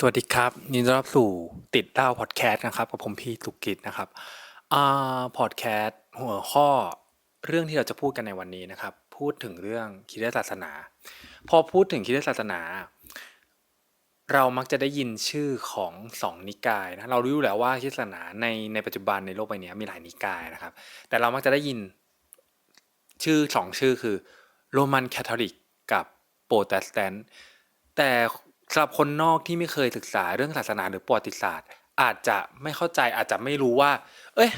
สวัสดีครับยินดีต้อนรับสู่ติดเล่าพอดแคสต์นะครับกับผมพี่สุกิจนะครับอ่าพอดแคสต์หัวข้อเรื่องที่เราจะพูดกันในวันนี้นะครับ พูดถึงเรื่องคริสศาสนา พอพูดถึงคริสศาสนา เรามักจะได้ยินชื่อของสองนิกายนะเรารู้อยู่แล้วว่าคริสตศาสนาในในปัจจุบันในโลกใบนี้มีหลายนิกายนะครับ แต่เรามักจะได้ยินชื่อสองชื่อคือโรมันแคทอลิกกับโปรเตสแตนต์แต่ สำหรับคนนอกที่ไม่เคยศึกษาเรื่องศาสนาหรือประวัติศาสตร์ อาจจะไม่เข้าใจอาจจะไม่รู้ว่า เอ้ย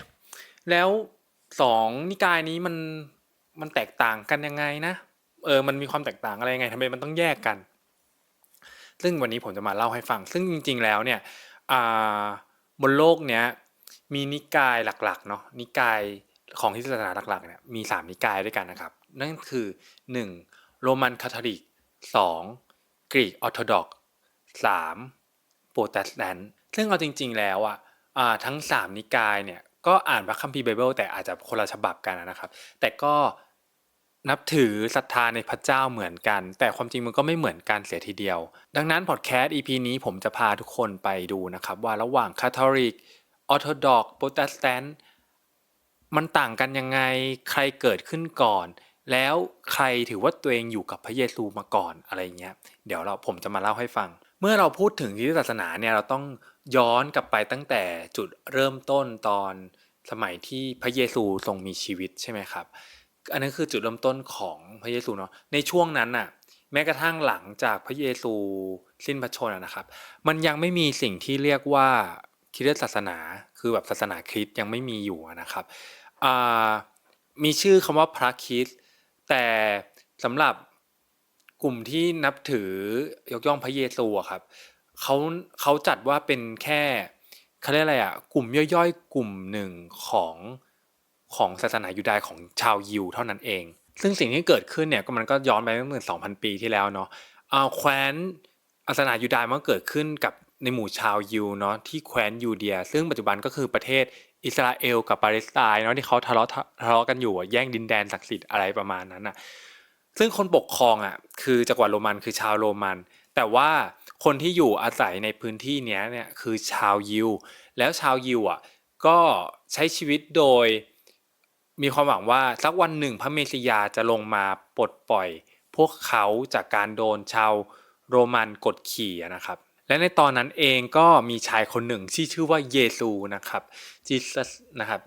แล้วสองนิกายนี้มันมันแตกต่างกันยังไงนะเออมันมีความแตกต่างอะไรยังไงทำไมมันต้องแยกกัน ซึ่งวันนี้ผมจะมาเล่าให้ฟัง ซึ่งจริง ๆ แล้วเนี่ยบนโลกเนี้ยมีนิกายหลักๆเนาะนิกายของที่ศาสนาหลักๆเนี่ยมีสามนิกายด้วยกันนะครับ นั่นคือหนึ่งโรมันคาทอลิกสองกรีกออร์โธดอก สามโปรเตสแตนต์ซึ่งเอาจริง ๆ แล้วอะอ่าทั้งสามนิกายเนี่ยก็อ่านพระคัมภีร์ไบเบิลแต่อาจจะคนละฉบับกันนะครับ แต่ก็นับถือศรัทธาในพระเจ้าเหมือนกัน แต่ความจริงมันก็ไม่เหมือนกันเสียทีเดียว ดังนั้นพอดแคสต์ EP นี้ผมจะพาทุกคนไปดูนะครับ ว่าระหว่างคาทอลิกออร์โธดอกโปรเตสแตนต์มันต่างกันยังไงใครเกิดขึ้นก่อน แล้วใครถือว่าตัวเองอยู่กับพระเยซูมาก่อนอะไรเงี้ย เดี๋ยวเราผมจะมาเล่าให้ฟัง เมื่อเราพูดถึงคริสตศาสนาเนี่ยเราต้องย้อนกลับไปตั้งแต่จุดเริ่มต้นตอนสมัยที่พระเยซูทรงมีชีวิตใช่ไหมครับ อันนั้นคือจุดเริ่มต้นของพระเยซูเนาะในช่วงนั้นน่ะแม้กระทั่งหลังจากพระเยซูสิ้นพระชนม์นะครับ มันยังไม่มีสิ่งที่เรียกว่าคริสตศาสนา คือแบบศาสนาคริสต์ยังไม่มีอยู่นะครับมีชื่อคำว่าพระคริสต์แต่สำหรับ กลุ่มที่นับถือยกย่องพระเยซูอะครับเขาเขาจัดว่าเป็นแค่เขาเรียกอะไรอะกลุ่มย่อยๆ กลุ่มหนึ่งของของศาสนายูดายของชาวยิวเท่านั้นเอง ซึ่งสิ่งที่เกิดขึ้นเนี่ยก็มันก็ย้อนไปเมื่อ2,000ปีที่แล้วเนาะเอาแคว้นศาสนายูดายมันก็เกิดขึ้นกับในหมู่ชาวยิวเนาะที่แคว้นยูเดีย ซึ่งปัจจุบันก็คือประเทศอิสราเอลกับปาเลสไตน์เนาะที่เขาทะเลาะทะเลาะกันอยู่แย่งดินแดนศักดิ์สิทธิ์อะไรประมาณนั้นอะ ซึ่งคนปกครองอะคือจักรวรรดิโรมันคือชาวโรมัน แต่ว่าคนที่อยู่อาศัยในพื้นที่เนี้ยเนี่ยคือชาวยิว แล้วชาวยิวอะก็ใช้ชีวิตโดยมีความหวังว่าสักวันหนึ่งพระเมสสิยาจะลงมาปลดปล่อย พวกเขาจากการโดนชาวโรมันกดขี่นะครับ และในตอนนั้นเองก็มีชายคนหนึ่งที่ชื่อว่าเยซูนะครับจีซัสนะครับ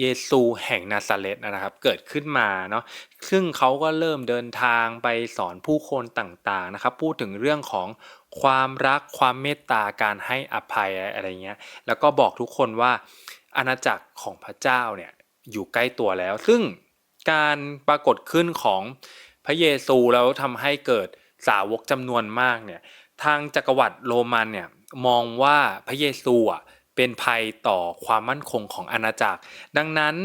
เยซูแห่งนาซาเรตนะครับเกิดขึ้นมาเนาะซึ่งเขาก็เริ่มเดินทางไปสอนผู้คนต่างๆนะครับพูดถึงเรื่องของความรักความเมตตาการให้อภัยอะไรเงี้ยแล้วก็บอกทุกคนว่าอาณาจักรของพระเจ้าเนี่ยอยู่ใกล้ตัวแล้ว ซึ่งการปรากฏขึ้นของพระเยซูแล้วทำให้เกิดสาวกจำนวนมากเนี่ยทางจักรวรรดิโรมันเนี่ยมองว่าพระเยซูอะ เป็นภัยต่อความมั่นคงของอาณาจักร ดังนั้น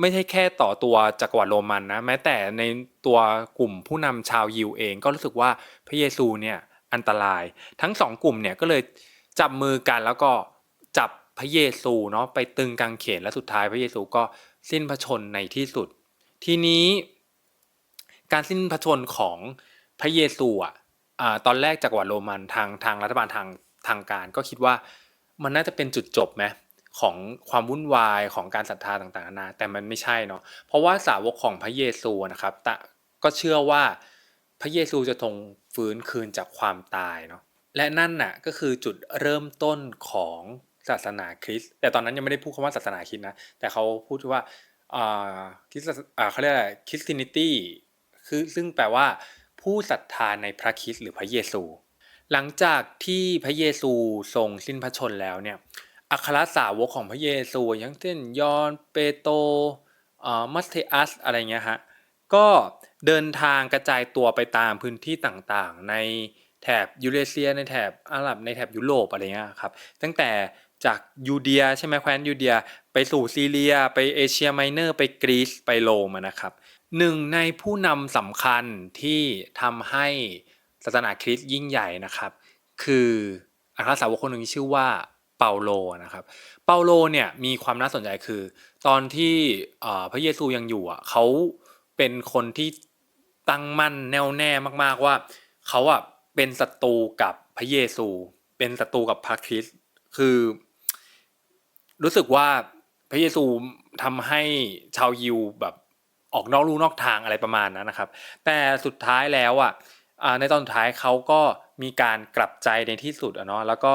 ไม่ใช่แค่ต่อตัวจักรวรรดิโรมันนะแม้แต่ในตัวกลุ่มผู้นำชาวยิวเองก็รู้สึกว่าพระเยซูเนี่ยอันตราย ทั้งสองกลุ่มเนี่ยก็เลยจับมือกันแล้วก็จับพระเยซูเนาะไปตึงกางเขนและสุดท้ายพระเยซูก็สิ้นพระชนในที่สุด ทีนี้ การสิ้นพระชนของพระเยซูอะตอนแรกจักรวรรดิโรมันทางทางรัฐบาลทางทางการก็คิดว่า มันน่าจะเป็นจุดจบไหมของความวุ่นวายของการศรัทธาต่างๆนานาแต่มันไม่ใช่เนาะเพราะว่าสาวกของพระเยซูนะครับต่ก็เชื่อว่าพระเยซูจะทรงฟื้นคืนจากความตายเนาะและนั่นน่ะก็คือจุดเริ่มต้นของศาสนาคริสต์แต่ตอนนั้นยังไม่ได้พูดคำว่าศาสนาคริสต์นะแต่เขาพูดว่าอ่าคริสต์อ่าเขาเรียกอะไรคริสตินิตี้คือซึ่งแปลว่าผู้ศรัทธาในพระคริสต์หรือพระเยซู หลังจากที่พระเยซูทรงสิ้นพระชนแล้วเนี่ยอัครสาวกของพระเยซูอย่างเช่นยอนเปโตอ่ามัสเทอัสอะไรเงี้ยฮะก็เดินทางกระจายตัวไปตามพื้นที่ต่างๆ ในแถบยูเรเซียในแถบอาหรับในแถบยุโรปอะไรเงี้ยครับตั้งแต่จากยูเดียใช่ไหมแคว้นยูเดียไปสู่ซีเรีย ไปเอเชียไมเนอร์ ไปกรีซไปโรมนะครับหนึ่งในผู้นำสำคัญที่ทำให้ ศาสนาคริสต์ยิ่งใหญ่นะครับ คืออัครสาวกคนหนึ่งที่ชื่อว่าเปาโลนะครับ เปาโลเนี่ยมีความน่าสนใจคือ ตอนที่พระเยซูยังอยู่อะเขาเป็นคนที่ตั้งมั่นแน่วแน่มาก ๆว่าเขาอะเป็นศัตรูกับพระเยซู เป็นศัตรูกับพระคริสต์คือ รู้สึกว่าพระเยซูทำให้ชาวยิวแบบออกนอกลู่นอกทางอะไรประมาณนั้นนะครับ แต่สุดท้ายแล้วอะ ในตอนท้ายเขาก็มีการกลับใจในที่สุดอะเนาะแล้วก็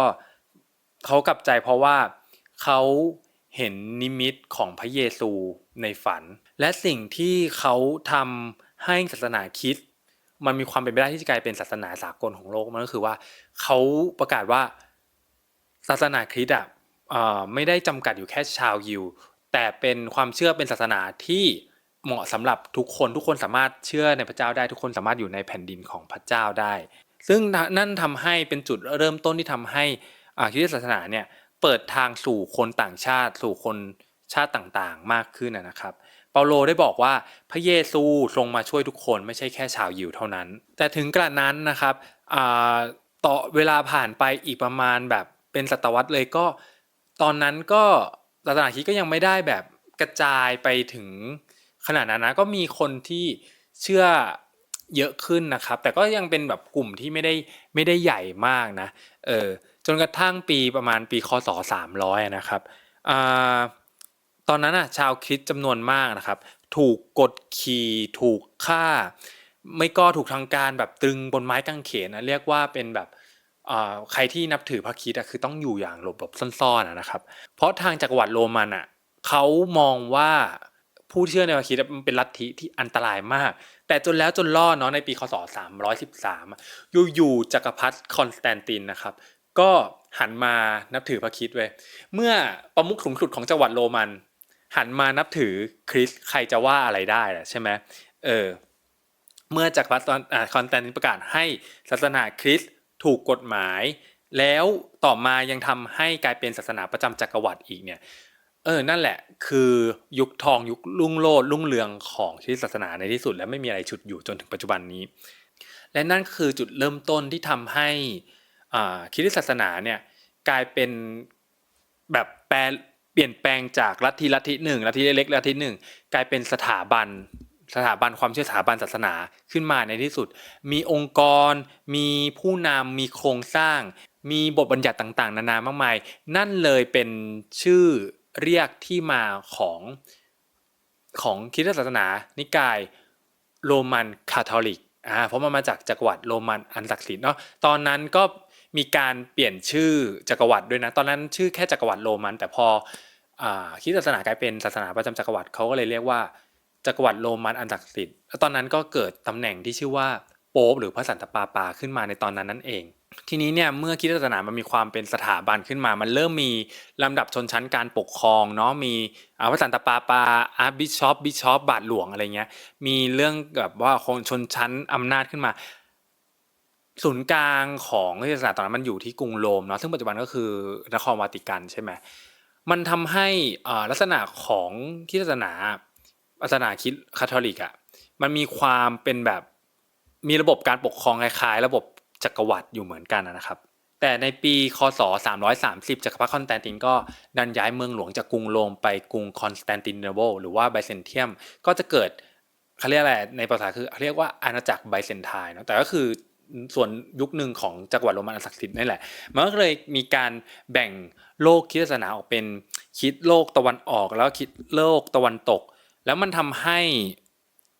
เขากลับใจเพราะว่าเขาเห็นนิมิตของพระเยซูในฝัน และสิ่งที่เขาทำให้ศาสนาคริสต์มันมีความเป็นไปได้ที่จะกลายเป็นศาสนาสากลของโลกมันก็คือว่าเขาประกาศว่าศาสนาคริสต์อะไม่ได้จำกัดอยู่แค่ชาวยิว แต่เป็นความเชื่อเป็นศาสนาที่ เหมาะสำหรับทุกคนทุกคนสามารถเชื่อในพระเจ้าได้ทุกคนสามารถอยู่ในแผ่นดินของพระเจ้าได้ ซึ่งนั่นทำให้เป็นจุดเริ่มต้นที่ทำให้คริสตศาสนาเนี่ยเปิดทางสู่คนต่างชาติ สู่คนชาติต่างๆ มากขึ้นนะครับ เปาโลได้บอกว่าพระเยซูทรงมาช่วยทุกคนไม่ใช่แค่ชาวยิวเท่านั้น แต่ถึงกระนั้นนะครับต่อเวลาผ่านไปอีกประมาณแบบเป็นศตวรรษเลยก็ ตอนนั้นก็ศาสนาคริสต์ก็ยังไม่ได้แบบกระจายไปถึง ขนาดนั้นนะก็มีคนที่เชื่อเยอะขึ้นนะครับ แต่ก็ยังเป็นแบบกลุ่มที่ไม่ได้ไม่ได้ใหญ่มากนะเออจนกระทั่งปีประมาณปีคศ300นะครับอตอนนั้นอะชาวคริสต์จำนวนมากนะครับ ถูกกดขี่ถูกฆ่า ไม่ก็ถูกทางการแบบตรึงบนไม้กางเขนนะเรียกว่าเป็นแบบใครที่นับถือพระคิดอะคือต้องอยู่อย่างหลบหลบซ่อนๆนะครับ เพราะทางจักรวรรดิโรมันอะเขามองว่า ผู้เชื่อในพระคิดมันเป็นลัทธิที่อันตรายมาก แต่จนแล้วจนรอดเนาะในปีคศ 313 อยู่ๆจักรพรรดิคอนสแตนตินนะครับ ก็หันมานับถือพระคิดเว้ยเมื่อประมุขสูงสุดของจังหวัดโรมัน หันมานับถือคริสใครจะว่าอะไรได้ล่ะใช่ไหมเออเมื่อจักรพรรดิคอนสแตนตินประกาศให้ศาสนาคริสต์ถูกกฎหมาย แล้วต่อมายังทำให้กลายเป็นศาสนาประจำจักรวรรดิอีกเนี่ย เออ นั่นแหละ คือยุคทองยุครุ่งโรจน์รุ่งเรืองของคริสตศาสนาในที่สุด และไม่มีอะไรฉุดอยู่จนถึงปัจจุบันนี้ และนั่นคือจุดเริ่มต้นที่ทำให้คริสตศาสนาเนี่ยกลายเป็นแบบแปลเปลี่ยนแปลงจากลัทธิลัทธิหนึ่งลัทธิเล็กลัทธิหนึ่งกลายเป็นสถาบันสถาบันความเชื่อสถาบันศาสนาขึ้นมาในที่สุด มีองค์กร มีผู้นำมีโครงสร้าง มีบทบัญญัติต่าง ๆ นานามากมาย นั่นเลยเป็นชื่อ เรียกที่มาของของคริสตศาสนา นิกายโรมันคาทอลิกอ่าเพราะมันมาจากจักรวรรดิโรมันอันศักดิ์สิทธิ์เนาะตอนนั้นก็มีการเปลี่ยนชื่อจักรวรรดิด้วยนะ ตอนนั้นชื่อแค่จักรวรรดิโรมัน แต่พออ่าคริสตศาสนากลายเป็นศาสนาประจำจักรวรรดิเขาก็เลยเรียกว่าจักรวรรดิโรมันอันศักดิ์สิทธิ์แล้วตอนนั้นก็เกิดตำแหน่งที่ชื่อว่าโป๊ปหรือพระสันตะปาปาขึ้นมาในตอนนั้นนั่นเอง ทีนี้เนี่ยเมื่อคิดศาสนามันมีความเป็นสถาบันขึ้นมา มันเริ่มมีลำดับชนชั้นการปกครองเนาะมีพระสันตปาปาอาร์บิชอปบิชอปบาทหลวงอะไรเงี้ยมีเรื่องแบบว่าคนชนชั้นอำนาจขึ้นมา ศูนย์กลางของคริสตศาสนาตอนนั้นมันอยู่ที่กรุงโรมเนาะซึ่งปัจจุบันก็คือนครวาติกันใช่ไหมมันทำให้ลักษณะของคริสตศาสนาศาสนาคิดคาทอลิกอะ่ะมันมีความเป็นแบบมีระบบการปกครองคล้ายๆ ระบบ จักรวรรดิอยู่เหมือนกันนะครับ แต่ในปีคศ 330 จักรพรรดิคอนสแตนตินก็ดันย้ายเมืองหลวงจากกรุงโรมไปกรุงคอนสแตนตินโนเบิลหรือว่าไบเซนเทียมก็จะเกิดเขาเรียกอะไรในภาษาคือเขาเรียกว่าอาณาจักรไบเซนไทน์เนาะแต่ก็คือส่วนยุคหนึ่งของจักรวรรดิโรมันศักดิ์สิทธิ์นี่แหละ มันก็เลยมีการแบ่งโลกคิดศาสนาออกเป็นคิดโลกตะวันออกแล้วคิดโลกตะวันตก แล้วมันทำให้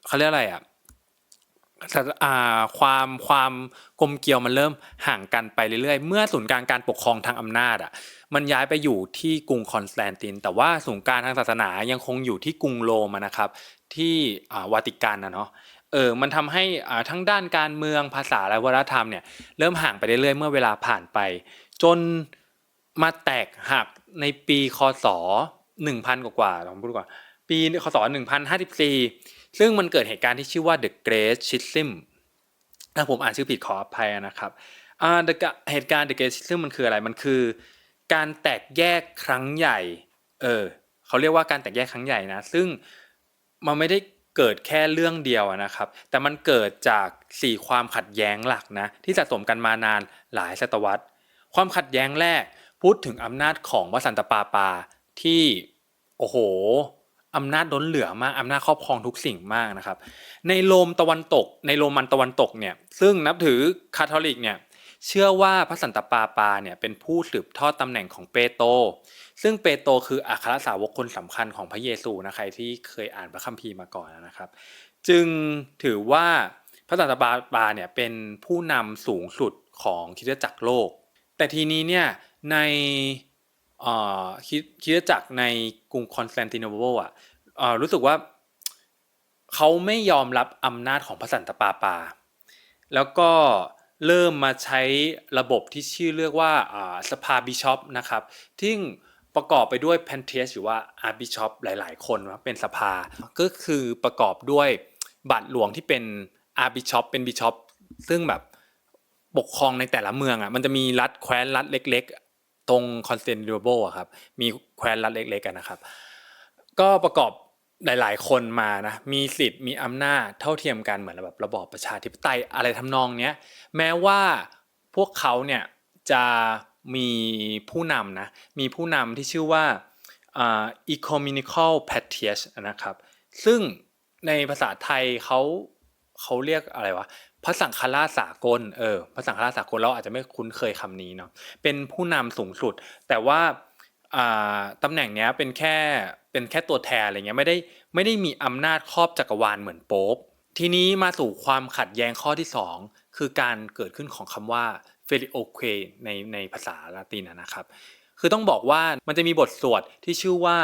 เขาเรียกอะไรอะ ความความกลมเกลียวมันเริ่มห่างกันไปเรื่อยๆ เมื่อศูนย์กลางการปกครองทางอำนาจอะมันย้ายไปอยู่ที่กรุงคอนสแตนติน แต่ว่าศูนย์กลางทางศาสนายังคงอยู่ที่กรุงโรมนะครับ ที่วาติกันนะเนาะเออมันทำให้ทั้งด้านการเมืองภาษาและวัฒนธรรมเนี่ยเริ่มห่างไปเรื่อยๆ เมื่อเวลาผ่านไป จนมาแตกหักในปีคศ 1,000 กว่าๆลองพูดก่อนปีคศ 1054 ซึ่งมันเกิดเหตุการณ์ที่ชื่อว่า The Great Schism ถ้าผมอ่านชื่อผิดขออภัยนะครับเหตุการณ์ The Great Schism มันคืออะไรมันคือ การแตกแยกครั้งใหญ่เออเขาเรียกว่าการแตกแยกครั้งใหญ่นะซึ่งมันไม่ได้เกิดแค่เรื่องเดียวนะครับ แต่มันเกิดจาก4ความขัดแย้งหลักนะที่สะสมกันมานานหลายศตวรรษ ความขัดแย้งแรกพูดถึงอำนาจของวสันตปาปาที่โอ้โห อำนาจล้นเหลือมากอำนาจครอบครองทุกสิ่งมากนะครับ ในโรมตะวันตก ในโรมันตะวันตกเนี่ยซึ่งนับถือคาทอลิกเนี่ยเชื่อว่าพระสันตะปาปาเนี่ยเป็นผู้สืบทอดตำแหน่งของเปโตรซึ่งเปโตรคืออัครสาวกคนสำคัญของพระเยซูนะใครที่เคยอ่านพระคัมภีร์มาก่อนนะครับ จึงถือว่าพระสันตะปาปาเนี่ยเป็นผู้นำสูงสุดของคริสตจักรโลก แต่ทีนี้เนี่ยใน คริคริสตจักรในกรุงคอนสแตนติโนเปิลอะเอ่อรู้สึกว่าเขาไม่ยอมรับอำนาจของพระสันตะปาปา แล้วก็เริ่มมาใช้ระบบที่ชื่อเรียกว่าอ่าสภาบิชอปนะครับที่ประกอบไปด้วยแพนเทสหรือว่าอาร์บิชอปหลาย ๆ คนนะเป็นสภา ก็คือประกอบด้วยบาทหลวงที่เป็นอาร์บิชอปเป็นบิชอปซึ่งแบบปกครองในแต่ละเมืองอะมันจะมีรัฐแคว้นรัฐเล็กๆ ตรงคอนสแตนติโนเปิลอะครับมีแคว้นรัฐเล็กๆกันนะครับ ก็ประกอบหลาย ๆ คนมานะมีสิทธิ์มีอำนาจเท่าเทียมกันเหมือนแบบระบอบประชาธิปไตยอะไรทำนองเนี้ยแม้ว่าพวกเขาเนี่ยจะมีผู้นำนะมีผู้นำที่ชื่อว่าอ่า ecumenical patriarch นะครับ ซึ่งในภาษาไทยเขาเขาเรียกอะไรวะ พระสังฆราชสากลเออพระสังฆราชสากลเราอาจจะไม่คุ้นเคยคำนี้เนาะเป็นผู้นำสูงสุด แต่ว่าอ่าตำแหน่งเนี้ยเป็นแค่เป็นแค่ตัวแทนอะไรเงี้ยไม่ได้ไม่ได้มีอำนาจครอบจักรวาลเหมือนโป๊ปทีนี้มาสู่ความขัดแย้งข้อที่ 2 คือการเกิดขึ้นของคำว่า f e l i o q u e ในในภาษาละตินนะครับ คือต้องบอกว่ามันจะมีบทสวดที่ชื่อว่า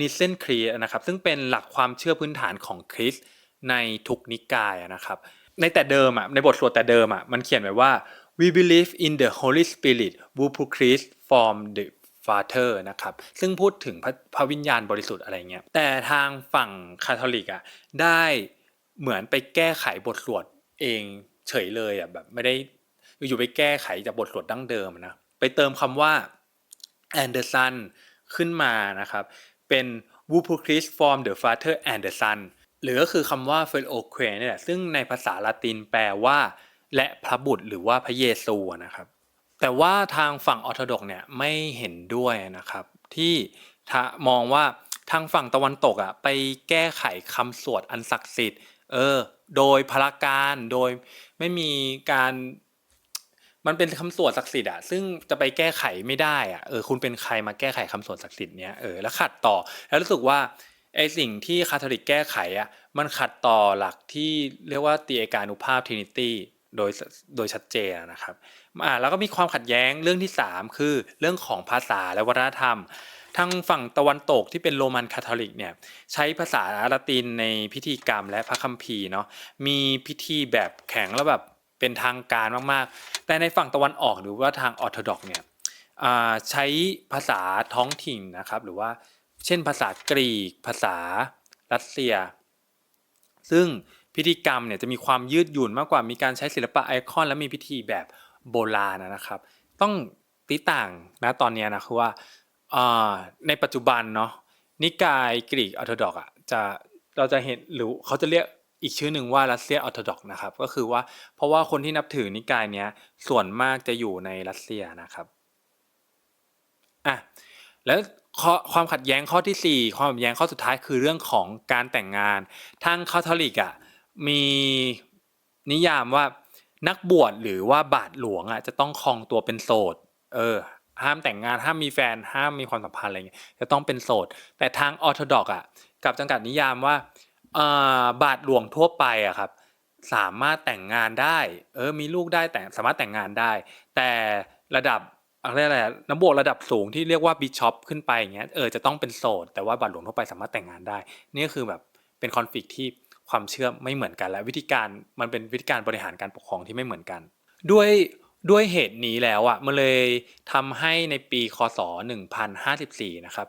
นิเซนครีนะครับซึ่งเป็นหลักความเชื่อพื้นฐานของคริสในทุกนิกายนะครับ ในแต่เดิมอะในบทสวดแต่เดิมอะมันเขียนไว้ว่า we believe in the Holy Spirit who Christ from the Father นะครับซึ่งพูดถึงพระพระวิญญาณบริสุทธิ์อะไรเงี้ยแต่ทางฝั่งคาทอลิกอะได้เหมือนไปแก้ไขบทสวดเองเฉยเลยอะแบบไม่ได้อยู่ไปแก้ไขจากบทสวดดั้งเดิมนะไปเติมคำว่า Anderson ขึ้นมานะครับเป็น w o o p r i s t from the Father and the Son หรือก็คือคำว่า f e l o q u e นี่แหละซึ่งในภาษาละตินแปลว่า และพระบุตรหรือว่าพระเยซูนะครับ แต่ว่าทางฝั่งออร์โธดอกเนี่ยไม่เห็นด้วยนะครับ ที่มองว่าทางฝั่งตะวันตกอะไปแก้ไขคำสวดอันศักดิ์สิทธิ์เออโดยพละการโดยไม่มีการมันเป็นคำสวดศักดิ์สิทธิ์อะซึ่งจะไปแก้ไขไม่ได้อะเออคุณเป็นใครมาแก้ไขคำสวดศักดิ์สิทธิ์เนี้ยเออแล้วขัดต่อ แล้วรู้สึกว่า ไอสิ่งที่คาทอลิกแก้ไขอะ มันขัดต่อหลักที่เรียกว่าตีเอกานุภาพทรินิตี้โดยโดยชัดเจนนะครับอ่าแล้วก็มีความขัดแย้งเรื่องที่ 3 คือเรื่องของภาษาและวัฒนธรรม ทางฝั่งตะวันตกที่เป็นโรมันคาทอลิกเนี่ยใช้ภาษาละตินในพิธีกรรมและพระคัมภีร์เนาะมีพิธีแบบแข็งแล้วแบบเป็นทางการมากๆ แต่ในฝั่งตะวันออกหรือว่าทางออร์โธดอกเนี่ยใช้ภาษาท้องถิ่นนะครับหรือว่า เช่นภาษากรีก ภาษารัสเซีย ซึ่งพิธีกรรมเนี่ยจะมีความยืดหยุ่นมากกว่ามีการใช้ศิลปะไอคอน และมีพิธีแบบโบราณนะครับ ต้องติต่างนะตอนนี้นะคือว่าในปัจจุบันเนาะนิกายกรีกออร์โธดอกอะจะเราจะเห็นหรือเขาจะเรียกอีกชื่อหนึ่งว่ารัสเซียออร์โธดอกนะครับก็คือว่าเพราะว่าคนที่นับถือนิกายเนี้ยส่วนมากจะอยู่ในรัสเซียนะครับอะแล้ว ความขัดแย้งข้อที่ 4 ความขัดแย้งข้อสุดท้ายคือเรื่องของการแต่งงาน ทางคาทอลิกอะมีนิยามว่านักบวชหรือว่าบาทหลวงอะจะต้องครองตัวเป็นโสด เออ ห้ามแต่งงานห้ามมีแฟนห้ามมีความสัมพันธ์อะไรเงี้ยจะต้องเป็นโสด แต่ทางออร์โธดอกอะกับจำกัดนิยามว่าบาทหลวงทั่วไปอะครับ สามารถแต่งงานได้ เออมีลูกได้แต่สามารถแต่งงานได้ แต่ระดับ อะไรอะไรน้ำบวกระดับสูงที่เรียกว่าบิชอปขึ้นไปอย่างเงี้ยเออจะต้องเป็นโสดแต่ว่าบาทหลวงทั่วไปสามารถแต่งงานได้ นี่ก็คือแบบเป็นคอนฟ lict ที่ความเชื่อไม่เหมือนกัน และวิธีการมันเป็นวิธีการบริหารการปกครองที่ไม่เหมือนกัน ด้วยด้วยเหตุนี้แล้วอะมันเลยทำให้ในปีคศ 1054 นะครับ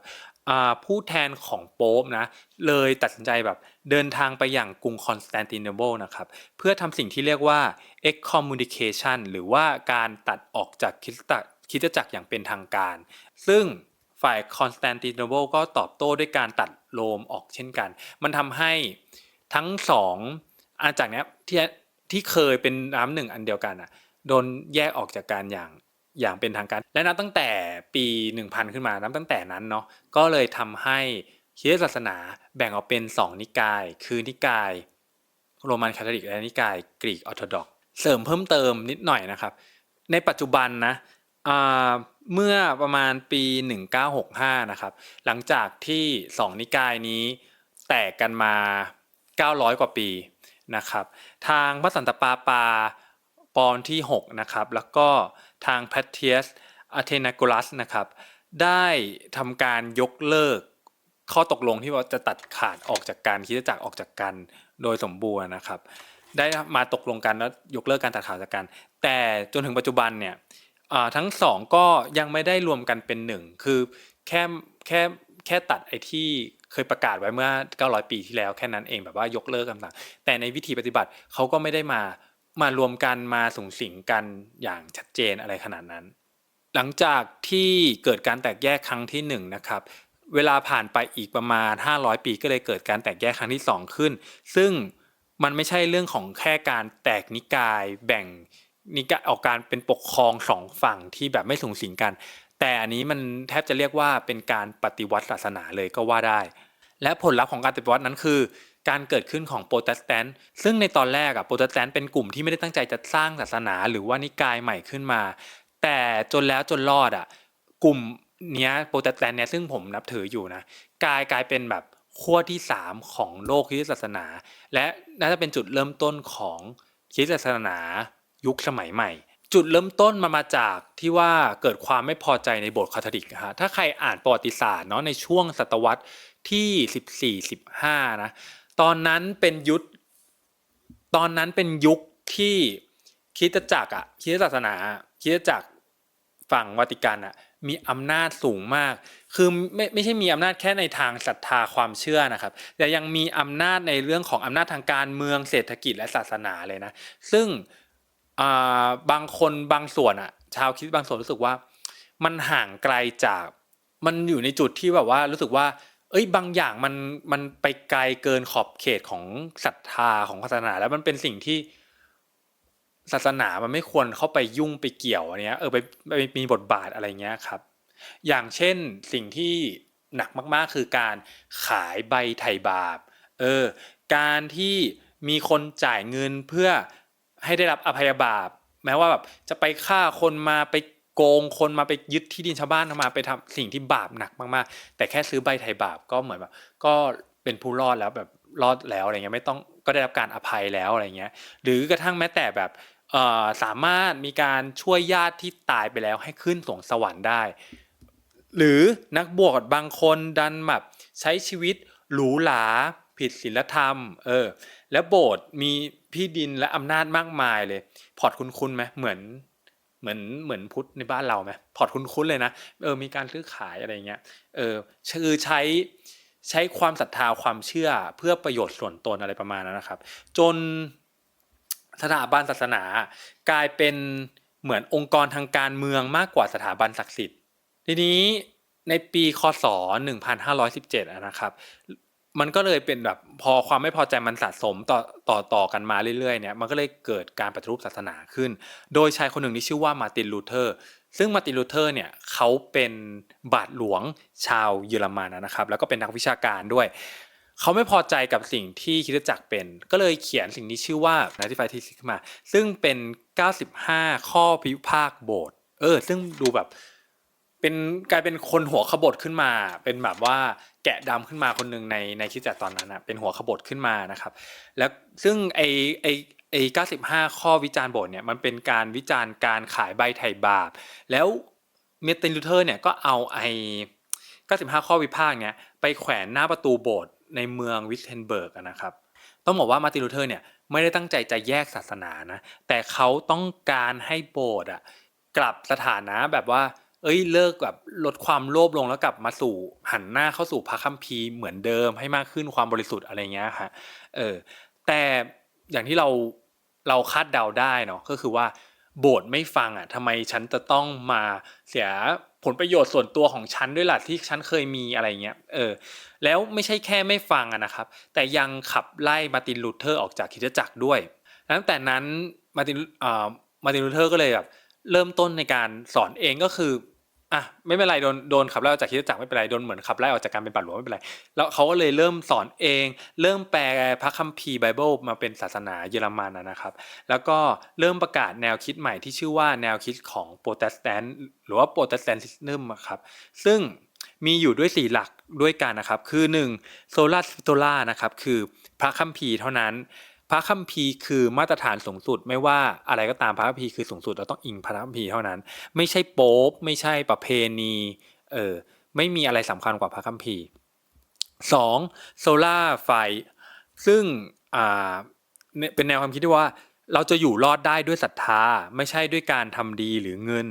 ผู้แทนของโป๊ปนะเลยตัดสินใจแบบเดินทางไปอย่างกรุงคอนสแตนติโนเปิลนะครับเพื่อทำสิ่งที่เรียกว่า excommunication หรือว่าการตัดออกจากคริสต คิดจักรอย่างเป็นทางการ ซึ่งฝ่ายคอนสแตนติโนเปิลก็ตอบโต้ด้วยการตัดโรมออกเช่นกัน มันทำให้ทั้งสองอาจากเนี้ที่ที่เคยเป็นน้ำหนึ่งอันเดียวกันอะโดนแยกออกจากกันอย่างอย่างเป็นทางการ และนับตั้งแต่ปี 1000 ขึ้นมานับตั้งแต่นั้นเนาะก็เลยทำให้คริสตศาสนาแบ่งออกเป็น 2 นิกาย คือนิกาย โรมันคาทอลิกและนิกายกรีกออร์โธดอกเสริมเพิ่มเติมนิดหน่อยนะครับ ในปัจจุบันนะ เมื่อประมาณปี 1965 นะครับ หลังจากที่2นิกายนี้แตกกันมา 900 กว่าปีนะครับ ทางพระสันตะปาปาปอนที่ 6 นะครับ แล้วก็ทางแพทเทียสอะเทนาโกลัสนะครับ ได้ทำการยกเลิกข้อตกลงที่ว่าจะตัดขาดออกจากการคิดจักรออกจากกันโดยสมบูรณ์นะครับ ได้มาตกลงกันแล้วยกเลิกการตัดขาดจากกัน แต่จนถึงปัจจุบันเนี่ย ทั้งสองก็ยังไม่ได้รวมกันเป็นหนึ่งคือแค่แค่แค่ตัดไอ้ที่เคยประกาศไว้เมื่อ 900 ปีที่แล้วแค่นั้นเองแบบว่ายกเลิกคำต่างแต่ในวิธีปฏิบัติเขาก็ไม่ได้มามารวมกันมาสูงสิงกันอย่างชัดเจนอะไรขนาดนั้น หลังจากที่เกิดการแตกแยกครั้งที่1นนะครับเวลาผ่านไปอีกประมาณ 500 ปีก็เลยเกิดการแตกแยกครั้งที่ 2 ขึ้น ซึ่งมันไม่ใช่เรื่องของแค่การแตกนิกายแบ่ง นิกายออกการเป็นปกครองสองฝั่งที่แบบไม่สูงสิงกัน แต่อันนี้มันแทบจะเรียกว่าเป็นการปฏิวัติศาสนาเลยก็ว่าได้ และผลลัพธ์ของการปฏิวัตินั้นคือ การเกิดขึ้นของโปรเตสแตนต์ซึ่งในตอนแรกอะโปรเตสแตนต์เป็นกลุ่มที่ไม่ได้ตั้งใจจะสร้างศาสนาหรือว่านิกายใหม่ขึ้นมา แต่จนแล้วจนรอดอะกลุ่มเนี้ยโปรเตสแตนต์เนี้ยซึ่งผมนับถืออยู่นะกลายกลายเป็นแบบขั้วที่ 3 ของโลกคริสตศาสนา และน่าจะเป็นจุดเริ่มต้นของคริสตศาสนา ยุคสมัยใหม่ จุดเริ่มต้นมามาจากที่ว่าเกิดความไม่พอใจในโบสถ์คาทอลิกนะฮะถ้าใครอ่านประวัติศาสตร์เนาะในช่วงศตวรรษที่ 14-15นะตอนนั้นเป็นยุคตอนนั้นเป็นยุคที่คิดจักรอะคิดศาสนาคิดจักรฝั่งวัติกันอะมีอำนาจสูงมาก คือไม่ไม่ใช่มีอำนาจแค่ในทางศรัทธาความเชื่อนะครับ แต่ยังมีอำนาจในเรื่องของอำนาจทางการเมืองเศรษฐกิจและศาสนาเลยนะ ซึ่ง บางคนบางส่วนอะ ชาวคิดบางส่วนรู้สึกว่า มันห่างไกลจากมันอยู่ในจุดที่แบบว่ารู้สึกว่า เอ้ยบางอย่างมันมันไปไกลเกินขอบเขตของศรัทธาของศาสนา แล้วมันเป็นสิ่งที่ศาสนามันไม่ควรเข้าไปยุ่งไปเกี่ยวอันเนี้ยเออไปไปมีบทบาทอะไรเงี้ยครับ อย่างเช่นสิ่งที่หนักมากๆ คือการขายใบไถ่บาป เออ การที่มีคนจ่ายเงินเพื่อ ให้ได้รับอภัยบาปแม้ว่าแบบจะไปฆ่าคนมาไปโกงคนมาไปยึดที่ดินชาวบ้านมาไปทำสิ่งที่บาปหนักมากๆ แต่แค่ซื้อใบไถ่บาปก็เหมือนแบบก็เป็นผู้รอดแล้วแบบรอดแล้วอะไรเงี้ยไม่ต้องก็ได้รับการอภัยแล้วอะไรเงี้ย หรือกระทั่งแม้แต่แบบสามารถมีการช่วยญาติที่ตายไปแล้วให้ขึ้นสวงสวรรค์ได้ หรือนักบวชบางคนดันแบบใช้ชีวิตหรูหราผิดศีลธรรมเออแล้วโบสถ์มี พี่ดินและอำนาจมากมายเลย พอร์ตคุ้นๆไหมเหมือนเหมือนเหมือนพุทธในบ้านเราไหมพอร์ตคุ้นๆเลยนะเออมีการซื้อขายอะไรเงี้ยเออคือใช้ใช้ความศรัทธาความเชื่อเพื่อประโยชน์ส่วนตนอะไรประมาณนั้นนะครับ จนสถาบันศาสนากลายเป็นเหมือนองค์กรทางการเมืองมากกว่าสถาบันศักดิ์สิทธิ์ ทีนี้ในปีคศ 1517นะครับ มันก็เลยเป็นแบบพอความไม่พอใจมันสะสมต่อต่อต่อกันมาเรื่อยๆเนี่ยมันก็เลยเกิดการปฏิรูปศาสนาขึ้น โดยชายคนหนึ่งที่ชื่อว่ามาตินลูเทอร์ ซึ่งมาตินลูเทอร์เนี่ยเขาเป็นบาทหลวงชาวเยอรมันนะครับ แล้วก็เป็นนักวิชาการด้วย เขาไม่พอใจกับสิ่งที่คิดจักรเป็น ก็เลยเขียนสิ่งนี้ชื่อว่านาทิฟายทีขึ้นมา ซึ่งเป็น 95 ข้อพิพากโบสถ์เออ ซึ่งดูแบบ เป็นกลายเป็นคนหัวขบถขึ้นมา เป็นแบบว่าแกะดำขึ้นมาคนหนึ่งในในคิดจักตอนนั้นอะเป็นหัวขบถขึ้นมานะครับ แล้วซึ่งไอไอไอ้95 ข้อวิจารณ์บสถ์เนี่ยมันเป็นการวิจารณ์การขายใบไถ่บาป แล้วเมตินลูเทอร์เนี่ยก็เอาไอ้95 ข้อวิพากษ์เนี่ยไปแขวนหน้าประตูโบสถ์ในเมืองวิสเทนเบิร์กนะครับ ต้องบอกว่ามาตินลูเทอร์เนี่ยไม่ได้ตั้งใจจะแยกศาสนานะ แต่เขาต้องการให้โบสถ์อะกลับสถานะแบบว่า เอ้ยเลิกแบบลดความโลภลงแล้วกลับมาสู่หันหน้าเข้าสู่พระคัมภีร์เหมือนเดิมให้มากขึ้นความบริสุทธิ์อะไรเงี้ยฮะเออแต่อย่างที่เราเราคาดเดาได้เนาะก็คือว่าโบสถ์ไม่ฟังอะทำไมฉันจะต้องมาเสียผลประโยชน์ส่วนตัวของฉันด้วยล่ะที่ฉันเคยมีอะไรเงี้ยเออแล้วไม่ใช่แค่ไม่ฟังอะนะครับ แต่ยังขับไล่มาตินลูเทอร์ออกจากคิดจักรด้วยตั้งแต่นั้นมาตินอ่ามาตินลูเทอร์ก็เลยแบบเริ่มต้นในการสอนเองก็คือ อะไม่เป็นไรโดนโดนขับไล่ออกจากคริสตจักรไม่เป็นไรโดนเหมือนขับไล่ออกจากการเป็นปัดหลวงไม่เป็นไรแล้วเขาก็เลยเริ่มสอนเอง เริ่มแปลพระคัมภีร์ไบเบิลมาเป็นศาสนาเยอรมันนะครับ แล้วก็เริ่มประกาศแนวคิดใหม่ที่ชื่อว่าแนวคิดของโปรเตสแตนต์หรือว่าโปรเตสแตนติซึมครับซึ่งมีอยู่ด้วยสี่หลักด้วยกันนะครับ คือ1โซลาสโตลานะครับคือพระคัมภีร์เท่านั้น พระคัมภีร์คือมาตรฐานสูงสุดไม่ว่าอะไรก็ตามพระคัมภีร์คือสูงสุดเราต้องอิงพระคัมภีร์เท่านั้น ไม่ใช่โป๊ปไม่ใช่ประเพณีเออไม่มีอะไรสำคัญกว่าพระคัมภีร์สองโซล่าไฟซึ่งอ่าเป็นแนวความคิดที่ว่าเราจะอยู่รอดได้ด้วยศรัทธา ไม่ใช่ด้วยการทำดีหรือเงิน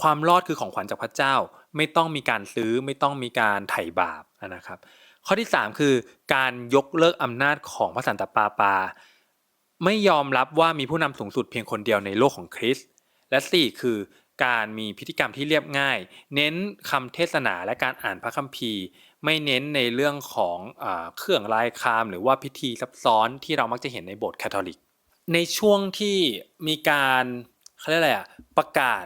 ความรอดคือของขวัญจากพระเจ้า ไม่ต้องมีการซื้อไม่ต้องมีการไถ่บาปนะครับ ข้อที่ 3 คือการยกเลิกอำนาจของพระสันตะปาปา ไม่ยอมรับว่ามีผู้นำสูงสุดเพียงคนเดียวในโลกของคริสต์และ 4 คือการมีพิธีกรรมที่เรียบง่าย เน้นคำเทศนาและการอ่านพระคัมภีร์ ไม่เน้นในเรื่องของอเครื่องลายคาม หรือว่าพิธีซับซ้อนที่เรามักจะเห็นในโบสถ์คาทอลิก ในช่วงที่มีการเขาเรียกอะไรอะประกาศ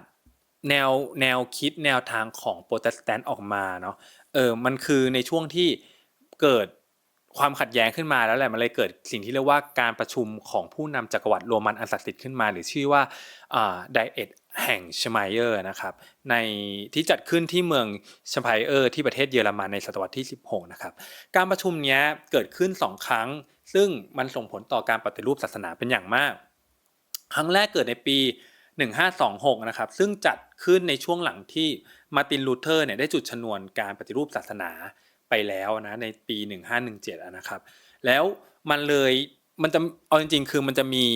แนวแนวคิดแนวทางของโปรเตสแตนต์ออกมาเนาะเออมันคือในช่วงที่เกิด ความขัดแย้งขึ้นมาแล้วแหละมันเลยเกิดสิ่งที่เรียกว่าการประชุมของผู้นำจักรวรรดิโรมันอันศักดิ์สิทธิ์ขึ้นมา หรือชื่อว่าไดเอทแห่งชมายเออร์นะครับในที่จัดขึ้นที่เมืองชมายเออร์ที่ประเทศเยอรมันในศตวรรษที่ 16 นะครับการประชุมนี้เกิดขึ้น 2 ครั้ง ซึ่งมันส่งผลต่อการปฏิรูปศาสนาเป็นอย่างมาก ครั้งแรกเกิดในปี 1526 นะครับซึ่งจัดขึ้นในช่วงหลังที่มาร์ตินลูเทอร์เนี่ยได้จุดชนวนการปฏิรูปศาสนา ไปแล้วนะในปี 1517นะครับ แล้วมันเลยมันจะเอาจริงๆ คือมันจะมี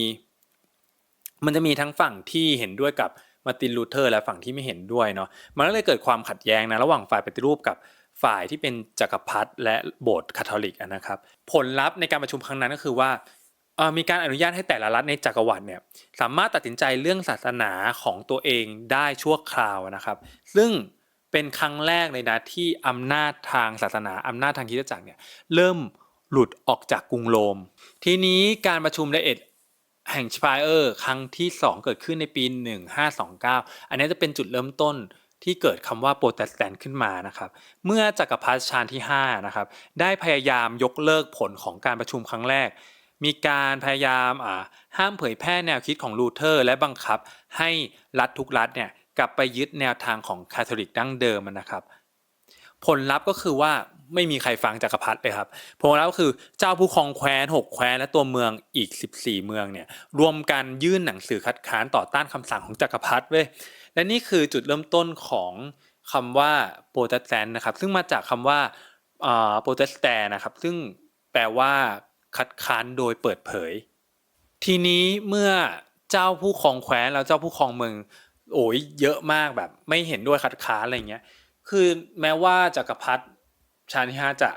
มันจะมีทั้งฝั่งที่เห็นด้วยกับมาตินลูเทอร์ และฝั่งที่ไม่เห็นด้วยเนาะมันก็เลยเกิดความขัดแย้งนะระหว่างฝ่ายปฏิรูปกับฝ่ายที่เป็นจักรพรรดิและโบสถ์คาทอลิกนะครับ ผลลัพธ์ในการประชุมครั้งนั้นก็คือว่ามีการอนุญาตให้แต่ละรัฐในจักรวรรดิเนี่ยสามารถตัดสินใจเรื่องศาสนาของตัวเองได้ชั่วคราวนะครับ ซึ่ง เป็นครั้งแรกเลยนะที่อำนาจทางศาสนาอำนาจทางคริสตจักรเนี่ยเริ่มหลุดออกจากกรุงโรม ทีนี้การประชุมละเอ็ดแห่งชปายเออร์ครั้งที่ 2 เกิดขึ้นในปี 1529 อันนี้จะเป็นจุดเริ่มต้นที่เกิดคำว่าโปรเตสแตนต์ขึ้นมานะครับ เมื่อจักรพรรดิชาญที่5นะครับได้พยายามยกเลิกผลของการประชุมครั้งแรก มีการพยายามห้ามเผยแพร่แนวคิดของลูเทอร์ และบังคับให้รัฐทุกรัฐเนี่ย กลับไปยึดแนวทางของคาทอลิกดั้งเดิมนะครับ ผลลัพธ์ก็คือว่าไม่มีใครฟังจักรพรรดิเลยครับผลลัพธ์ก็คือเจ้าผู้ครองแคว้น6แคว้นและตัวเมืองอีก 14 เมืองเนี่ยรวมกันยื่นหนังสือคัดค้านต่อต้านคำสั่งของจักรพรรดิเว้ยและนี่คือจุดเริ่มต้นของคำว่าโปรเตสแตนต์นะครับ ซึ่งมาจากคำว่าโปรเตสแตนต์นะครับ ซึ่งแปลว่าคัดค้านโดยเปิดเผย ทีนี้เมื่อเจ้าผู้ครองแคว้นแล้วเจ้าผู้ครองเมือง โอ้ยเยอะมากแบบไม่เห็นด้วยคัดค้านอะไรเงี้ย คือแม้ว่าจักรพรรดิชาญที่ห้าจะ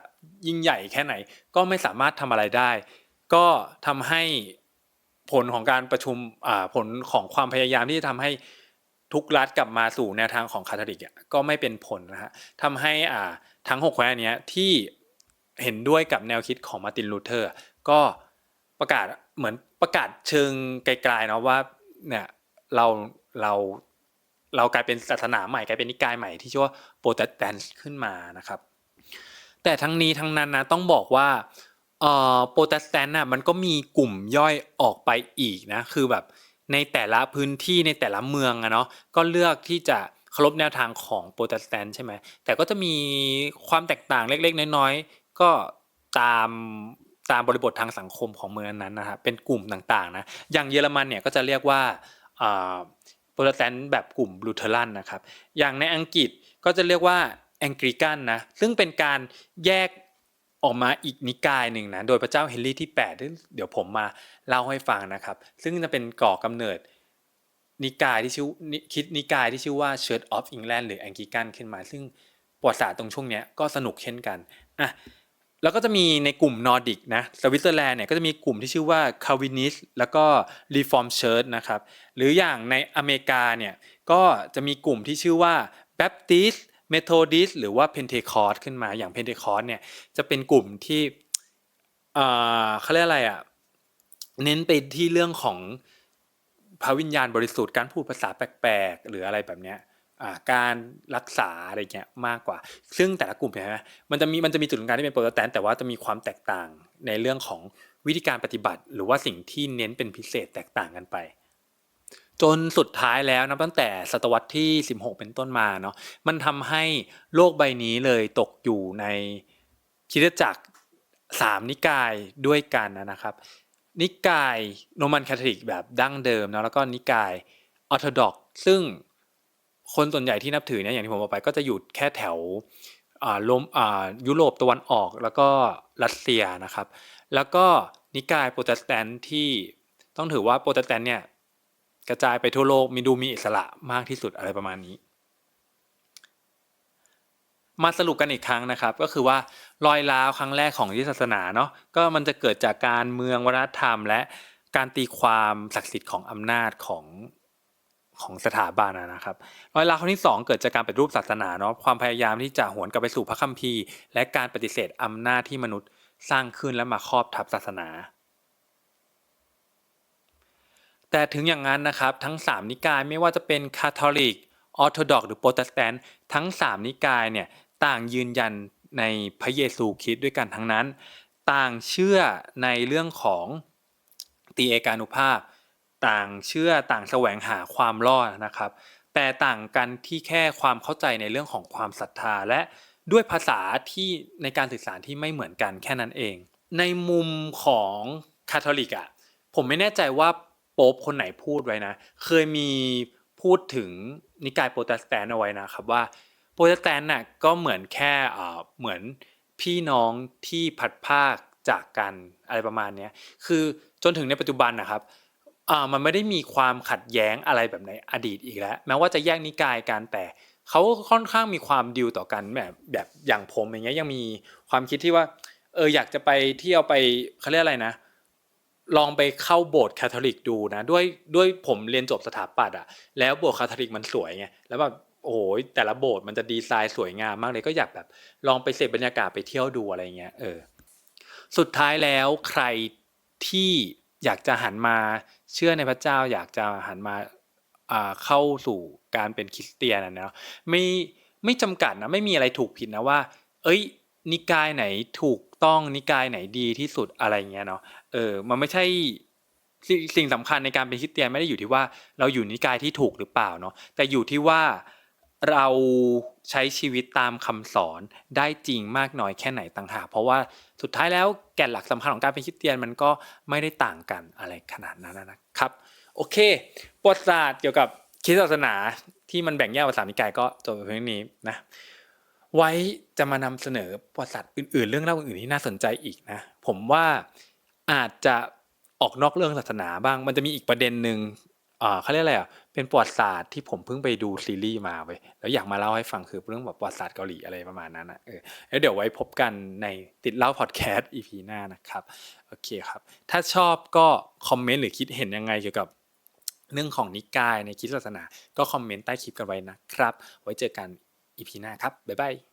ยิ่งใหญ่แค่ไหน ก็ไม่สามารถทำอะไรได้ ก็ทำให้ผลของการประชุมผลของความพยายามที่จะทำให้ทุกรัฐกลับมาสู่แนวทางของคาทอลิกก็ไม่เป็นผลนะฮะทำให้อ่าทั้งหกแคว้นนี้ที่เห็นด้วยกับแนวคิดของมาร์ตินลูเทอร์ ก็ประกาศเหมือนประกาศเชิงไกลๆเนาะว่าเนี่ยเรา เราเรากลายเป็นศาสนาใหม่กลายเป็นนิกายใหม่ที่ชื่อว่าโปรเตสแตนต์ขึ้นมานะครับ แต่ทั้งนี้ทั้งนั้นนะต้องบอกว่าโปรเตสแตนต์น่ะมันก็มีกลุ่มย่อยออกไปอีกนะคือแบบในแต่ละพื้นที่ในแต่ละเมืองอะเนาะก็เลือกที่จะเคารพแนวทางของโปรเตสแตนต์ใช่ไหมแต่ก็จะมีความแตกต่างเล็กๆ น้อยๆ ก็ตามตามบริบททางสังคมของเมืองนั้นนะครับเป็นกลุ่มต่างๆนะอย่างเยอรมันเนี่ยก็จะเรียกว่า โปรเตสแตนต์แบบกลุ่มลูเทอรันนะครับ อย่างในอังกฤษก็จะเรียกว่าแองกิกันนะ ซึ่งเป็นการแยกออกมาอีกนิกายหนึ่งนะ โดยพระเจ้าเฮนรี่ที่ 8 เดี๋ยวผมมาเล่าให้ฟังนะครับ ซึ่งจะเป็นก่อกำเนิดนิกายที่ชื่อคิดนิกายที่ชื่อว่า Church of England หรือแองกิกันขึ้นมา ซึ่งประวัติศาสตร์ตรงช่วงนี้ก็สนุกเช่นกันอะ แล้วก็จะมีในกลุ่มนอร์ดิกนะสวิตเซอร์แลนด์เนี่ยก็จะมีกลุ่มที่ชื่อว่าคาวินิสแล้วก็รีฟอร์มเชิร์ h นะครับหรืออย่างในอเมริกาเนี่ยก็จะมีกลุ่มที่ชื่อว่าแบปติสเมโทดิสหรือว่าเพนเทคอร์สขึ้นมาอย่างเพนเทคอร์สเนี่ยจะเป็นกลุ่มที่เขาเรียกอะไรอะ่ะเน้นไปที่เรื่องของพระวิญญาณบริสุทธิ์การพูดภาษาแปลกๆ หรืออะไรแบบเนี้ย การรักษาอะไรเงี้ยมากกว่า ซึ่งแต่ละกลุ่มเห็นไหมมันจะมีมันจะมีจุดตรงกลางที่เป็นโปรตแตนแต่ว่าจะมีความแตกต่างในเรื่องของวิธีการปฏิบัติ หรือว่าสิ่งที่เน้นเป็นพิเศษแตกต่างกันไป จนสุดท้ายแล้วนะตั้งแต่ศตวรรษที่ 16 เป็นต้นมาเนาะมันทำให้โลกใบนี้เลยตกอยู่ในคริดจักรสามนิกายด้วยกันนะครับ นิกายโรมันคาทอลิกแบบดั้งเดิมเนาะแล้วก็นิกายออร์โธดอกซึ่ง คนส่วนใหญ่ที่นับถือเนี่ยอย่างที่ผมบอกไปก็จะอยู่แค่แถวอ่าลมอ่ายุโรปตะวันออกแล้วก็รัสเซียนะครับ แล้วก็นิกายโปรเตสแตนต์ที่ต้องถือว่าโปรเตสแตนต์เนี่ยกระจายไปทั่วโลกมีดูมีอิสระมากที่สุดอะไรประมาณนี้ มาสรุปกันอีกครั้งนะครับ ก็คือว่ารอยร้าวครั้งแรกของที่ศาสนาเนาะก็มันจะเกิดจากการเมืองวัฒนธรรม และการตีความศักดิ์สิทธิ์ของอำนาจของ ของสถาบันนะครับรอยร้าวครั้งที่สองเกิดจากการปฏิรูปศาสนาเนาะความพยายามที่จะหวนกลับไปสู่พระคัมภีร์ และการปฏิเสธอำนาจที่มนุษย์สร้างขึ้นและมาครอบทับศาสนา แต่ถึงอย่างนั้นนะครับทั้ง 3 นิกายไม่ว่าจะเป็นคาทอลิกออร์โธดอกหรือโปรเตสแตนต์ทั้ง 3 นิกายเนี่ยต่างยืนยันในพระเยซูคริสต์ด้วยกันทั้งนั้น ต่างเชื่อในเรื่องของตีเอกานุภาพ ต่างเชื่อต่างแสวงหาความรอดนะครับ แต่ต่างกันที่แค่ความเข้าใจในเรื่องของความศรัทธา และด้วยภาษาที่ในการสื่อสารที่ไม่เหมือนกันแค่นั้นเอง ในมุมของคาทอลิกอะผมไม่แน่ใจว่าโป๊ปคนไหนพูดไว้นะ เคยมีพูดถึงนิกายโปรเตสแตนต์เอาไว้นะครับว่าโปรเตสแตนต์น่ะก็เหมือนแค่เหมือนพี่น้องที่พัดภาคจากกันอะไรประมาณนี้คือจนถึงในปัจจุบันนะครับ อ่ามันไม่ได้มีความขัดแย้งอะไรแบบในอดีตอีกแล้ว แม้ว่าจะแยกนิกายกันแต่เขาค่อนข้างมีความดิวต่อกันแบบแบบอย่างผมอย่างเงี้ยยังมีความคิดที่ว่า เอออยากจะไปเที่ยวไปเขาเรียกอะไรนะ ลองไปเข้าโบสถ์คาทอลิกดูนะ ด้วยด้วยผมเรียนจบสถาปัตย์อะแล้วโบสถ์คาทอลิกมันสวยไงแล้วแบบโอ้โหแต่ละโบสถ์มันจะดีไซน์สวยงามมากเลยก็อยากแบบลองไปเสพบรรยากาศไปเที่ยวดูอะไรเงี้ยเออ สุดท้ายแล้วใครที่อยากจะหันมา เชื่อในพระเจ้าอยากจะหันมาเข้าสู่การเป็นคริสเตียนนะเนาะไม่ไม่จำกัดนะไม่มีอะไรถูกผิดนะว่า เอ้ย นิกายไหนถูกต้องนิกายไหนดีที่สุดอะไรเงี้ยเนาะเออมันไม่ใช่สสิ่งสำคัญในการเป็นคริสเตียนไม่ได้อยู่ที่ว่าเราอยู่นิกายที่ถูกหรือเปล่าเนาะแต่อยู่ที่ว่า เราใช้ชีวิตตามคำสอนได้จริงมากน้อยแค่ไหนต่างหากเพราะว่าสุดท้ายแล้วแก่นหลักสำคัญของการเป็นคริสเตียนมันก็ไม่ได้ต่างกันอะไรขนาดนั้นนะครับ โอเคประวัติศาสตร์เกี่ยวกับคริสตศาสนาที่มันแบ่งแยกเป็นสามนิกายก็จบเพียงนี้นะไว้จะมานำเสนอประวัติศาสตร์อื่น ๆ เรื่องเล่าอื่นๆที่น่าสนใจอีกนะ ผมว่าอาจจะออกนอกเรื่องศาสนาบ้าง มันจะมีอีกประเด็นหนึ่ง อ่าเขาเรียกอะไรอะเป็นประวัติศาสตร์ที่ผมเพิ่งไปดูซีรีส์มาเว้ยแล้วอยากมาเล่าให้ฟังคือเรื่องแบบประวัติศาสตร์เกาหลีอะไรประมาณนั้นนะเออแล้วเดี๋ยวไว้พบกันในติดเล่าพอดแคสต์ EP หน้านะครับโอเคครับ ถ้าชอบก็คอมเมนต์หรือคิดเห็นยังไงเกี่ยวกับเรื่องของนิกายในคริสตศาสนา ก็คอมเมนต์ใต้คลิปกันไว้นะครับ ไว้เจอกัน EP หน้าครับบ๊ายบาย